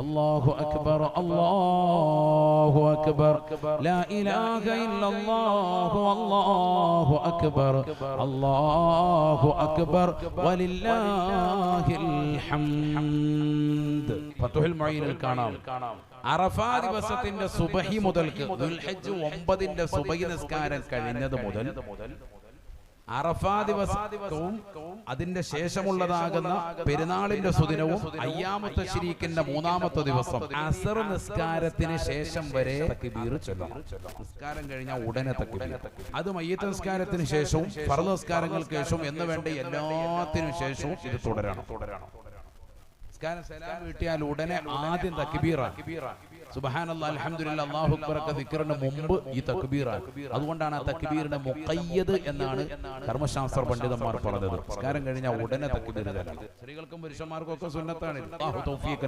അള്ളാഹു അക്ബർ അള്ളാഹു അക്ബർ. ലാ ഇലാഹ ഇല്ലല്ലാഹു അള്ളാഹു അക്ബർ. അള്ളാഹു അക്ബർ. വലില്ലാഹിൽ ഹംദ് ഫതുഹുൽ മുഈനിൽ കാണാം. അറഫാ ദിവസത്തിന്റെ സുബഹി മുതൽക്ക് ദുൽഹജ്ജ് 9ന്റെ സുബഹി നിസ്കാരം കഴിഞ്ഞതു മുതൽ അറഫാ ദിവസവും അതിന്റെ ശേഷമുള്ളതാകുന്ന പെരുന്നാളിന്റെ സുദിനവും അയ്യാമത്തെ ശരീക്കിന്റെ മൂന്നാമത്തെ ദിവസം അസർ നിസ്കാരത്തിന് ശേഷം വരെ നിസ്കാരം കഴിഞ്ഞ ഉടനെ അത് മയ്യത്ത് നിസ്കാരത്തിന് ശേഷവും ഫർദ് നിസ്കാരങ്ങൾക്ക് ശേഷവും എന്ന് വേണ്ട എല്ലാത്തിനും ശേഷവും ഇത് തുടരണം. തുടരണം നിസ്കാരം വീട്ടിയാൽ ഉടനെ ആദ്യം തക്ബീറാണ്. അൽഹംദുലില്ലാഹ് അല്ലാഹു അക്ബർ മുമ്പ് ഈ തക്ബീറാണ്. അതുകൊണ്ടാണ് തക്ബീറിന്റെ മുഖയ്യദ് എന്നാണ് കർമ്മശാസ്ത്ര പണ്ഡിതന്മാർ പറഞ്ഞത്. നിസ്കാരം കഴിഞ്ഞാൽ ഉടനെ തക്ബീർ തരാം സ്ത്രീകൾക്കും പുരുഷന്മാർക്കും ഒക്കെ സുന്നത്താണ് അല്ലാഹു തൗഫീഖ്